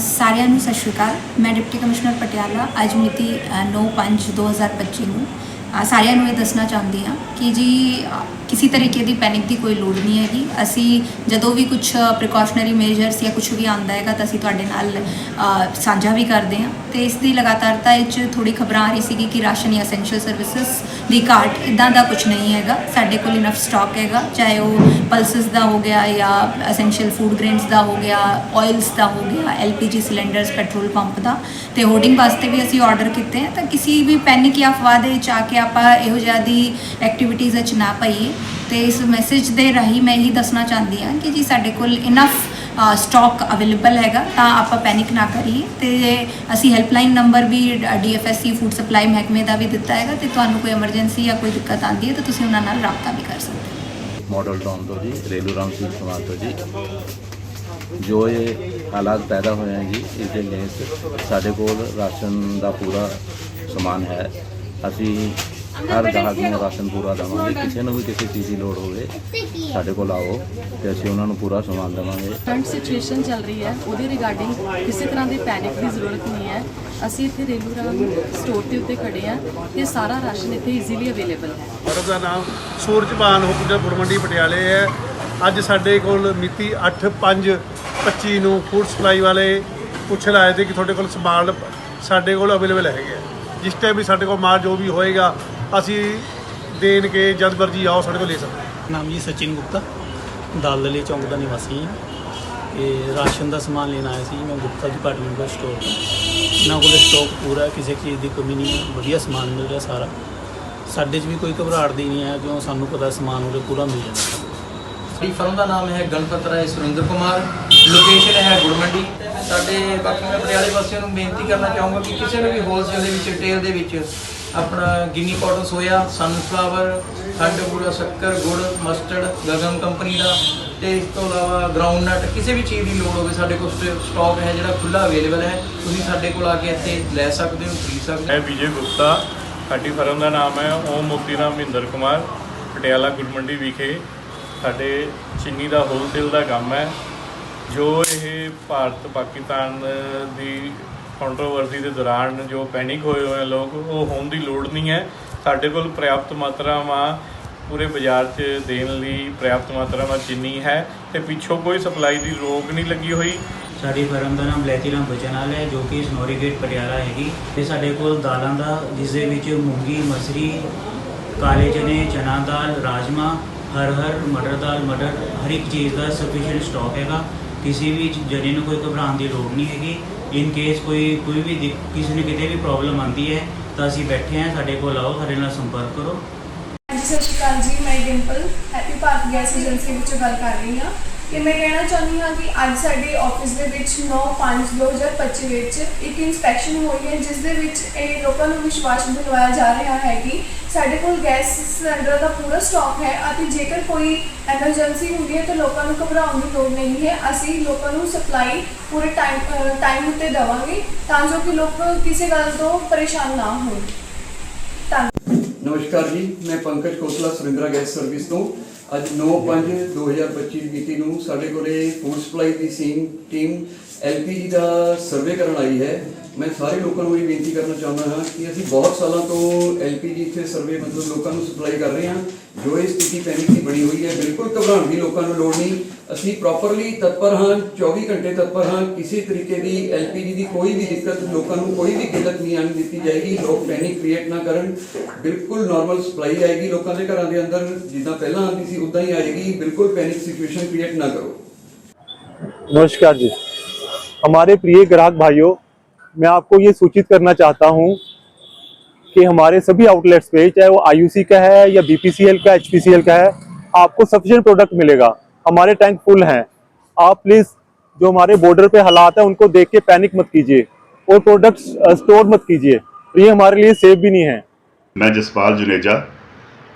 ਸਾਰਿਆਂ ਨੂੰ ਸਤਿ ਸ਼੍ਰੀ ਅਕਾਲ। ਮੈਂ ਡਿਪਟੀ ਕਮਿਸ਼ਨਰ ਪਟਿਆਲਾ। ਅੱਜ ਮਿਤੀ 9/5/2025 ਨੂੰ ਸਾਰਿਆਂ ਨੂੰ ਇਹ ਦੱਸਣਾ ਚਾਹੁੰਦੀ ਹਾਂ ਕਿ ਜੀ ਕਿਸੇ ਤਰੀਕੇ ਦੀ ਪੈਨਿਕ ਦੀ ਕੋਈ ਲੋੜ ਨਹੀਂ ਹੈਗੀ। ਅਸੀਂ ਜਦੋਂ ਵੀ ਕੁਝ ਪ੍ਰੀਕਾਸ਼ਨਰੀ ਮੇਜਰਸ ਜਾਂ ਕੁਝ ਵੀ ਆਉਂਦਾ ਹੈਗਾ ਤਾਂ ਅਸੀਂ ਤੁਹਾਡੇ ਨਾਲ ਸਾਂਝਾ ਵੀ ਕਰਦੇ ਹਾਂ। ਤੇ ਇਸ ਦੀ ਲਗਾਤਾਰਤਾ ਵਿੱਚ ਥੋੜੀ ਖਬਰਾਂ ਆ ਰਹੀ ਸੀਗੀ ਕਿ ਰਾਸ਼ਨ ਜਾਂ ਐਸੈਂਸ਼ੀਅਲ ਸਰਵਿਸਿਜ਼ ਦੀ ਘਾਟ ਇਦਾਂ ਦਾ ਕੁਝ ਨਹੀਂ ਹੈਗਾ। ਸਾਡੇ ਕੋਲ ਇਨਫ ਸਟਾਕ ਹੈਗਾ, ਚਾਹੇ ਉਹ ਪਲਸਸ ਦਾ ਹੋ ਗਿਆ ਜਾਂ ਐਸੈਂਸ਼ੀਅਲ ਫੂਡ ਗ੍ਰੇਨਸ ਦਾ ਹੋ ਗਿਆ ਆਇਲਸ ਦਾ ਹੋ ਗਿਆ L P G cylinders petrol pump ਦਾ। ਤੇ ਹੋਰਡਿੰਗ ਵਾਸਤੇ ਵੀ ਅਸੀਂ ਆਰਡਰ ਕੀਤੇ ਹੈ ਤਾਂ ਕਿਸੇ ਵੀ ਪੈਨਿਕ ਜਾਂ ਅਫਵਾਹ ਦੇ ਵਿੱਚ ਆ ਕੇ ਆਪਾਂ ਇਹੋ ਜਿਹਾ ਦੀ ਐਕਟੀਵਿਟੀਜ਼ ਵਿੱਚ ਨਾ ਪਈਏ। ਤੇ ਇਸ ਮੈਸੇਜ ਦੇ ਰਾਹੀਂ ਮੈਂ ਇਹੀ ਦੱਸਣਾ ਚਾਹੁੰਦੀ ਹਾਂ ਕਿ ਜੀ ਸਾਡੇ ਕੋਲ ਇਨਫ ਸਟਾਕ ਅਵੇਲੇਬਲ ਹੈਗਾ, ਤਾਂ ਆਪਾਂ ਪੈਨਿਕ ਨਾ ਕਰੀਏ। ਤੇ ਅਸੀਂ ਹੈਲਪਲਾਈਨ ਨੰਬਰ ਵੀ ਡੀਐਫਐਸਸੀ ਫੂਡ ਸਪਲਾਈ ਮਹਿਕਮੇ ਦਾ ਵੀ ਦਿੱਤਾ ਹੈਗਾ ਤੇ ਤੁਹਾਨੂੰ ਕੋਈ ਐਮਰਜੈਂਸੀ ਜਾਂ ਕੋਈ ਦਿੱਕਤ ਆਉਂਦੀ ਹੈ ਤਾਂ ਤੁਸੀਂ ਉਹਨਾਂ ਨਾਲ ਰਾਬਤਾ ਵੀ ਕਰ ਸਕਦੇ ਹੋ। ਮਾਡਲ ਟਾਊਨ ਤੋਂ ਜੀ, ਰੇਲੂ ਰਾਮ ਸਿੰਘ ਸਮਾਜ ਤੋਂ ਜੀ। ਜੋ ਇਹ ਹਾਲਾਤ ਪੈਦਾ ਹੋਏ ਹਨ ਜੀ, ਇਸ ਦੇ ਅਗੇਂਸਟ ਸਾਡੇ ਕੋਲ ਰਾਸ਼ਨ ਦਾ ਪੂਰਾ ਸਮਾਨ ਹੈ। ਅਸੀਂ ਹਰ ਗਾਹਕ ਨੂੰ ਰਾਸ਼ਨ ਪੂਰਾ ਦੇਵਾਂਗੇ। ਕਿਸੇ ਨੂੰ ਵੀ ਕਿਸੇ ਚੀਜ਼ ਦੀ ਲੋੜ ਹੋਵੇ ਸਾਡੇ ਕੋਲ ਆਓ ਤੇ ਅਸੀਂ ਉਹਨਾਂ ਨੂੰ ਪੂਰਾ ਸਮਾਨ ਦੇਵਾਂਗੇ। ਕਰੰਟ ਸਿਚੁਏਸ਼ਨ ਚੱਲ ਰਹੀ ਹੈ। ਉਹਦੇ ਰਿਗਾਰਡਿੰਗ ਕਿਸੇ ਤਰ੍ਹਾਂ ਦੀ ਪੈਨਿਕ ਦੀ ਜ਼ਰੂਰਤ ਨਹੀਂ ਹੈ। ਅਸੀਂ ਇੱਥੇ ਰੇਲੂ ਰਾਮ ਸਟੋਰ ਦੇ ਉੱਤੇ ਖੜੇ ਹਾਂ ਤੇ ਸਾਰਾ ਰਾਸ਼ਨ ਇੱਥੇ ਈਜ਼ੀਲੀ ਅਵੇਲੇਬਲ ਹੈ। ਔਰਤ ਦਾ ਨਾਮ ਸੂਰਜਬਾਨ ਹੁਕਮਦਰ ਗੁਰਮੰਡੀ ਪਟਿਆਲੇ ਹੈ। ਅੱਜ ਸਾਡੇ ਕੋਲ ਮਿਤੀ 8/5/25 ਨੂੰ ਫੂਡ ਸਪਲਾਈ ਵਾਲੇ ਪੁੱਛਣ ਆਏ ਸੀ ਕਿ ਤੁਹਾਡੇ ਕੋਲ ਸਮਾਨ ਸਾਡੇ ਕੋਲ ਅਵੇਲੇਬਲ ਹੈਗੇ ਆ। ਜਿਸ ਟਾਈਮ ਵੀ ਸਾਡੇ ਕੋਲ ਮਾਲ ਜੋ ਵੀ ਹੋਏਗਾ ਅਸੀਂ ਦੇਣ ਕੇ ਜਦ ਮਰਜ਼ੀ ਆਓ ਸਾਡੇ ਕੋਲ ਲੈ ਸਕਦੇ। ਨਾਮ ਜੀ ਸਚਿਨ ਗੁਪਤਾ ਦਲਦਲੀ ਚੌਂਕ ਦਾ ਨਿਵਾਸੀ ਹਾਂ। ਤੇ ਰਾਸ਼ਨ ਦਾ ਸਮਾਨ ਲੈਣ ਆਇਆ ਸੀ ਮੈਂ ਗੁਪਤਾ ਡਿਪਾਰਟਮੈਂਟ ਦਾ ਸਟੋਰ ਤੋਂ। ਇਹਨਾਂ ਕੋਲ ਸਟਾਕ ਪੂਰਾ ਕਿਸੇ ਚੀਜ਼ ਦੀ ਕਮੀ ਨਹੀਂ ਹੈ ਵਧੀਆ ਸਮਾਨ ਮਿਲ ਰਿਹਾ ਸਾਰਾ। ਸਾਡੇ 'ਚ ਵੀ ਕੋਈ ਘਬਰਾਹਟ ਦੀ ਨਹੀਂ ਹੈ ਕਿਉਂ ਸਾਨੂੰ ਪਤਾ ਸਮਾਨ ਉਹਦੇ ਪੂਰਾ ਮਿਲ ਜਾਂਦਾ ਸਾਡੀ ਫਰਮ ਦਾ ਨਾਮ ਹੈ ਗਣਪਤ ਰਾਏ ਸੁਰਿੰਦਰ ਕੁਮਾਰ ਲੋਕੇਸ਼ਨ ਹੈ ਗੁਰਮੰਡੀ ਸਾਡੇ ਬਾਕੀ ਮੈਂ ਪਟਿਆਲੇ ਵਾਸੀਆਂ ਨੂੰ ਬੇਨਤੀ ਕਰਨਾ ਚਾਹੂੰਗਾ ਕਿ ਕਿਸੇ ਨੂੰ ਵੀ ਹੋਲਸੇਲ ਦੇ ਵਿੱਚ ਰਿਟੇਲ ਦੇ ਵਿੱਚ ਆਪਣਾ ਗਿੰਨੀ ਕਾਟਨ ਸੋਇਆ ਸਨਫਲਾਵਰ ਖੰਡ ਬੂਰਾ ਸ਼ੱਕਰ, ਗੁੜ ਮਸਟਰਡ ਗਗਨ ਕੰਪਨੀ ਦਾ ਤੇ ਇਸ ਤੋਂ ਇਲਾਵਾ ਗਰਾਊਂਡ ਨਟ ਕਿਸੇ ਵੀ ਚੀਜ਼ ਦੀ ਲੋੜ ਹੋਵੇ ਸਾਡੇ ਕੋਲ ਸਟਾਕ ਹੈ ਜਿਹੜਾ ਖੁੱਲਾ ਅਵੇਲੇਬਲ ਹੈ, ਤੁਸੀਂ ਸਾਡੇ ਕੋਲ ਆ ਕੇ ਇੱਥੇ ਲੈ ਸਕਦੇ ਹੋ, ਖਰੀਦ ਸਕਦੇ ਹੋ। ਮੈਂ ਵਿਜੇ ਗੁਪਤਾ, ਸਾਡੀ ਫਰਮ ਦਾ ਨਾਮ ਹੈ, ਓਮ ਮੋਤੀਰਾਮ ਮਹਿੰਦਰ ਕੁਮਾਰ, ਪਟਿਆਲਾ ਗੁੜ ਮੰਡੀ ਵਿਖੇ ਸਾਡੇ ਚੀਨੀ ਦਾ ਹੋਲਸੇਲ ਦਾ ਕੰਮ ਹੈ। ਜੋ ਇਹ ਭਾਰਤ ਪਾਕਿਸਤਾਨ ਦੀ ਕੰਟਰੋਵਰਸੀ ਦੇ ਦੌਰਾਨ ਜੋ ਪੈਨਿਕ ਹੋਏ ਹੋਏ ਲੋਕ, ਉਹ ਹੋਣ ਦੀ ਲੋੜ ਨਹੀਂ ਹੈ। ਸਾਡੇ ਕੋਲ ਪ੍ਰਿਆਪਤ ਮਾਤਰਾਵਾਂ ਪੂਰੇ ਬਾਜ਼ਾਰ 'ਚ ਦੇਣ ਲਈ ਪ੍ਰਿਆਪਤ ਮਾਤਰਾਵਾਂ ਚੀਨੀ ਹੈ ਤੇ ਪਿੱਛੋਂ ਕੋਈ ਸਪਲਾਈ ਦੀ ਰੋਕ ਨਹੀਂ ਲੱਗੀ ਹੋਈ। ਸਾਡੀ ਫਰਮ ਦਾ ਨਾਮ ਲੈਤੀ ਰਾਮ ਬਚਨਾਲ ਹੈ, ਜੋ ਕਿ ਸਨੋਰੀ ਗੇਟ ਪਟਿਆਲਾ ਹੈਗੀ ਤੇ ਸਾਡੇ ਕੋਲ ਦਾਲਾਂ ਦਾ ਜਿਸ ਦੇ ਵਿੱਚ ਮੂੰਗੀ, ਮਸਰੀ, ਕਾਲੇ ਚਨੇ, ਚਨਾ ਦਾਲ, ਰਾਜਮਾ ਹਰ ਹਰ ਮਟਰ ਦਾਲ, ਮਟਰ, ਹਰ ਇੱਕ ਚੀਜ਼ ਦਾ ਸਫੀਸ਼ੀਐਂਟ ਸਟਾਕ ਹੈਗਾ। ਕਿਸੇ ਵੀ ਜਣੇ ਨੂੰ ਕੋਈ ਘਬਰਾਉਣ ਦੀ ਲੋੜ ਨਹੀਂ ਹੈਗੀ। ਇਨ ਕੇਸ ਕੋਈ ਕੋਈ ਵੀ ਦਿੱਕ- ਕਿਸੇ ਨੂੰ ਕਿਤੇ ਵੀ ਪ੍ਰੋਬਲਮ ਆਉਂਦੀ ਹੈ, ਤਾਂ ਅਸੀਂ ਬੈਠੇ ਹਾਂ, ਸਾਡੇ ਕੋਲ ਆਓ, ਸਾਡੇ ਨਾਲ ਸੰਪਰਕ ਕਰੋ। ਹਾਂਜੀ, ਸਤਿ ਸ਼੍ਰੀ ਅਕਾਲ ਜੀ, ਮੈਂ ਡਿੰਪਲ ਹੈਪੀ ਭਾਰਤ ਗੈਸ ਏਜੰਸੀ ਵਿੱਚੋਂ ਗੱਲ ਕਰ ਰਹੀ ਹਾਂ। ਤੇ ਮੈਂ ਕਹਿਣਾ ਚਾਹੁੰਦੀ ਹਾਂ ਕਿ ਅੱਜ ਸਾਡੇ ਆਫਿਸ ਦੇ ਵਿੱਚ 9/5/2025 ਵਿੱਚ ਇੱਕ ਇਨਸਪੈਕਸ਼ਨ ਹੋਈ ਹੈ, ਜਿਸ ਦੇ ਵਿੱਚ ਇਹ ਲੋਕਾਂ ਨੂੰ ਵਿਸ਼ਵਾਸ ਦਿਲਵਾਇਆ ਜਾ ਰਿਹਾ ਹੈ ਕਿ ਸਾਡੇ ਕੋਲ ਗੈਸ ਸਿਲੰਡਰ ਦਾ ਪੂਰਾ ਸਟਾਕ ਹੈ ਅਤੇ ਜੇਕਰ ਕੋਈ ਐਮਰਜੈਂਸੀ ਹੁੰਦੀ ਹੈ ਤਾਂ ਲੋਕਾਂ ਨੂੰ ਘਬਰਾਉਣ ਦੀ ਲੋੜ ਨਹੀਂ ਹੈ। ਅਸੀਂ ਲੋਕਾਂ ਨੂੰ ਸਪਲਾਈ ਪੂਰੇ ਟਾਈਮ ਟਾਈਮ ਉੱਤੇ ਦੇਵਾਂਗੇ ਤਾਂ ਜੋ ਕਿ ਲੋਕ ਕਿਸੇ ਗੱਲ ਤੋਂ ਪਰੇਸ਼ਾਨ ਨਾ ਹੋਣ। ਧੰਨਵਾਦ ਨਮਸਕਾਰ ਜੀ, ਮੈਂ ਪੰਕਜ ਕੋਸਲਾ, ਸੁਰਿੰਦਰਾ ਗੈਸ ਸਰਵਿਸ ਤੋਂ। ਅੱਜ 9/5/2025 ਮਿਤੀ ਨੂੰ ਸਾਡੇ ਕੋਲੇ ਫੂਡ ਸਪਲਾਈ ਦੀ ਸੀਮ ਟੀਮ ਐਲਪੀਜੀ ਦਾ ਸਰਵੇ ਕਰਨ ਆਈ ਹੈ। ਮੈਂ ਸਾਰੇ ਲੋਕਾਂ ਨੂੰ ਇਹ ਬੇਨਤੀ ਕਰਨਾ ਚਾਹੁੰਦਾ ਹਾਂ ਕਿ ਅਸੀਂ ਬਹੁਤ ਸਾਲਾਂ ਤੋਂ ਐਲਪੀਜੀ ਇੱਥੇ ਸਰਵੇ ਮਤਲਬ ਲੋਕਾਂ ਨੂੰ ਸਪਲਾਈ ਕਰ ਰਹੇ ਹਾਂ। ਜੋ ਇਹ ਸਥਿਤੀ ਪੈਨਿਕ ਦੀ ਬਣੀ ਹੋਈ ਹੈ, ਬਿਲਕੁਲ ਘਬਰਾਉਣ ਦੀ ਲੋਕਾਂ ਨੂੰ ਲੋੜ ਨਹੀਂ। ਅਸੀਂ ਪ੍ਰੋਪਰਲੀ ਤਤਪਰ ਹਾਂ 24 ਘੰਟੇ ਤਤਪਰ ਹਾਂ। ਕਿਸੇ ਤਰੀਕੇ ਦੀ ਐਲਪੀਜੀ ਦੀ ਕੋਈ ਵੀ ਦਿੱਕਤ ਲੋਕਾਂ ਨੂੰ ਕੋਈ ਵੀ ਕਿੱਲਤ ਨਹੀਂ ਆਣ ਦਿੱਤੀ ਜਾਏਗੀ। ਲੋਕ ਪੈਨਿਕ ਕ੍ਰੀਏਟ ਨਾ ਕਰਨ। ਬਿਲਕੁਲ ਨਾਰਮਲ ਸਪਲਾਈ ਆਏਗੀ ਲੋਕਾਂ ਦੇ ਘਰਾਂ ਦੇ ਅੰਦਰ। ਜਿੱਦਾਂ ਪਹਿਲਾਂ ਆਉਂਦੀ ਸੀ, ਉਦਾਂ ਹੀ ਆਏਗੀ। ਬਿਲਕੁਲ ਪੈਨਿਕ ਸਿਚੁਏਸ਼ਨ ਕ੍ਰੀਏਟ ਨਾ ਕਰੋ। नमस्कार जी हमारे प्रिय ग्राहक भाइयों मैं आपको ये सूचित करना चाहता हूँ कि हमारे सभी आउटलेट्स पे चाहे वो आईयूसी का है या बीपीसीएल का एचपीसीएल का है आपको सफिशिएंट प्रोडक्ट मिलेगा हमारे टैंक फुल हैं आप प्लीज़ जो हमारे बॉर्डर पे हालात हैं उनको देख के पैनिक मत कीजिए और प्रोडक्ट्स स्टोर मत कीजिए तो ये हमारे लिए सेफ भी नहीं है ਮੈਂ ਜਸਪਾਲ ਜੁਨੇਜਾ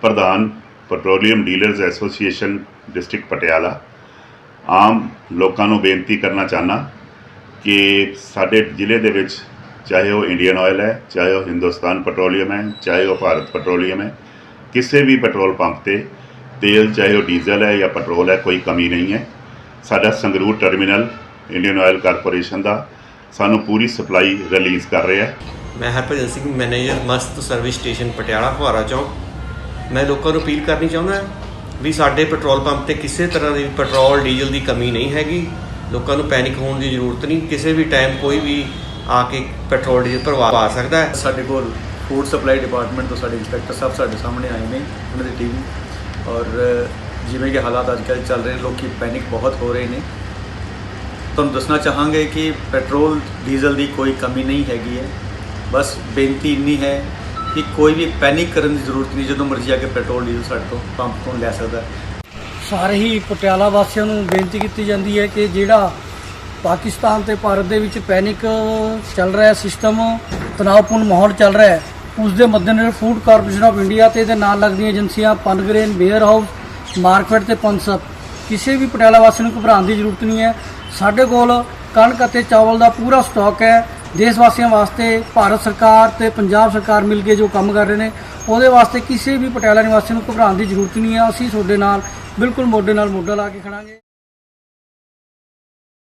ਪ੍ਰਧਾਨ petroleum dealers association district Patiala ਆਮ ਲੋਕਾਂ ਨੂੰ ਬੇਨਤੀ ਕਰਨਾ ਚਾਹਨਾ ਕਿ ਸਾਡੇ ਜ਼ਿਲ੍ਹੇ ਦੇ ਵਿੱਚ ਚਾਹੇ ਉਹ ਇੰਡੀਅਨ ਆਇਲ ਹੈ, ਚਾਹੇ ਉਹ ਹਿੰਦੁਸਤਾਨ ਪੈਟਰੋਲੀਅਮ ਹੈ, ਚਾਹੇ ਉਹ ਭਾਰਤ ਪੈਟਰੋਲੀਅਮ ਹੈ, ਕਿਸੇ ਵੀ ਪੈਟਰੋਲ ਪੰਪ ਤੇ ਤੇਲ ਚਾਹੇ ਉਹ ਡੀਜ਼ਲ ਹੈ ਜਾਂ ਪੈਟਰੋਲ ਹੈ, ਕੋਈ ਕਮੀ ਨਹੀਂ ਹੈ। ਸਾਡਾ Sangrur terminal Indian oil corporation ਦਾ ਸਾਨੂੰ ਪੂਰੀ ਸਪਲਾਈ ਰਿਲੀਜ਼ ਕਰ ਰਿਹਾ ਹੈ। ਮੈਂ Harbhajan Singh, manager Mast service station Patiala, ਫੁਹਾਰਾ ਚੌਕ। ਮੈਂ ਲੋਕਾਂ ਨੂੰ ਅਪੀਲ ਕਰਨੀ ਚਾਹੁੰਦਾ ਵੀ ਸਾਡੇ ਪੈਟਰੋਲ ਪੰਪ ਤੇ ਕਿਸੇ ਤਰ੍ਹਾਂ ਦੀ ਪੈਟਰੋਲ, ਡੀਜ਼ਲ ਦੀ ਕਮੀ ਨਹੀਂ ਹੈਗੀ। ਲੋਕਾਂ ਨੂੰ ਪੈਨਿਕ ਹੋਣ ਦੀ ਜ਼ਰੂਰਤ ਨਹੀਂ। ਕਿਸੇ ਵੀ ਟਾਈਮ ਕੋਈ ਵੀ ਆ ਕੇ ਪੈਟਰੋਲ ਡੀਜ਼ਲ ਭਰਵਾ ਪਾ ਸਕਦਾ ਹੈ। ਸਾਡੇ ਕੋਲ ਫੂਡ ਸਪਲਾਈ ਡਿਪਾਰਟਮੈਂਟ ਤੋਂ ਸਾਡੇ ਇੰਸਪੈਕਟਰ ਸਾਹਿਬ ਸਾਡੇ ਸਾਹਮਣੇ ਆਏ ਨੇ ਉਹਨਾਂ ਦੀ ਟੀਮ। ਔਰ ਜਿਵੇਂ ਕਿ ਹਾਲਾਤ ਅੱਜ ਕੱਲ੍ਹ ਚੱਲ ਰਹੇ ਨੇ ਲੋਕੀ ਪੈਨਿਕ ਬਹੁਤ ਹੋ ਰਹੇ ਨੇ। ਤੁਹਾਨੂੰ ਦੱਸਣਾ ਚਾਹਾਂਗੇ ਕਿ ਪੈਟਰੋਲ ਡੀਜ਼ਲ ਦੀ ਕੋਈ ਕਮੀ ਨਹੀਂ ਹੈਗੀ ਹੈ। ਬਸ ਬੇਨਤੀ ਇੰਨੀ ਹੈ ਕਿ ਕੋਈ ਵੀ ਪੈਨਿਕ ਕਰਨ ਦੀ ਜ਼ਰੂਰਤ ਨਹੀਂ ਜਦੋਂ ਮਰਜ਼ੀ ਆ ਕੇ ਪੈਟਰੋਲ ਡੀਜ਼ਲ ਸਾਡੇ ਤੋਂ ਪੰਪ ਤੋਂ ਲੈ ਸਕਦਾ ਸਾਰੇ ਹੀ ਪਟਿਆਲਾ ਵਾਸੀਆਂ ਨੂੰ ਬੇਨਤੀ ਕੀਤੀ ਜਾਂਦੀ ਹੈ ਕਿ ਜਿਹੜਾ ਪਾਕਿਸਤਾਨ ਤੇ ਭਾਰਤ ਦੇ ਵਿੱਚ ਪੈਨਿਕ ਚੱਲ ਰਿਹਾ ਸਿਸਟਮ, ਤਣਾਅਪੂਰਨ ਮਾਹੌਲ ਚੱਲ ਰਿਹਾ ਹੈ। ਉਸ ਦੇ ਮੱਦੇਨਜ਼ਰ ਫੂਡ ਕਾਰਪੋਰੇਸ਼ਨ ਆਫ ਇੰਡੀਆ ਤੇ ਇਹਦੇ ਨਾਲ ਲੱਗਦੀਆਂ ਏਜੰਸੀਆਂ ਪਨਗਰੇਨ ਵੇਅਰ ਹਾਊਸ ਮਾਰਕੀਟ ਤੇ ਪੰਸਪ ਕਿਸੇ ਵੀ ਪਟਿਆਲਾ ਵਾਸੀ ਨੂੰ ਘਬਰਾਉਣ ਦੀ ਜ਼ਰੂਰਤ ਨਹੀਂ ਹੈ। ਸਾਡੇ ਕੋਲ ਕਣਕ ਅਤੇ ਚਾਵਲ ਦਾ ਪੂਰਾ ਸਟਾਕ ਹੈ। ਦੇਸ਼ ਵਾਸੀਆਂ ਵਾਸਤੇ ਭਾਰਤ ਸਰਕਾਰ ਤੇ ਪੰਜਾਬ ਸਰਕਾਰ ਮਿਲ ਕੇ ਜੋ ਕੰਮ ਕਰ ਰਹੇ ਨੇ, ਉਹਦੇ ਵਾਸਤੇ ਕਿਸੇ ਵੀ ਪਟਿਆਲਾ ਨਿਵਾਸੀ ਨੂੰ ਘਬਰਾਉਣ ਦੀ ਜ਼ਰੂਰਤ ਨਹੀਂ ਹੈ। ਅਸੀਂ ਤੁਹਾਡੇ ਨਾਲ ਬਿਲਕੁਲ ਮੋਢੇ ਨਾਲ ਮੋਢਾ ਲਾ ਕੇ ਖੜਾਂਗੇ।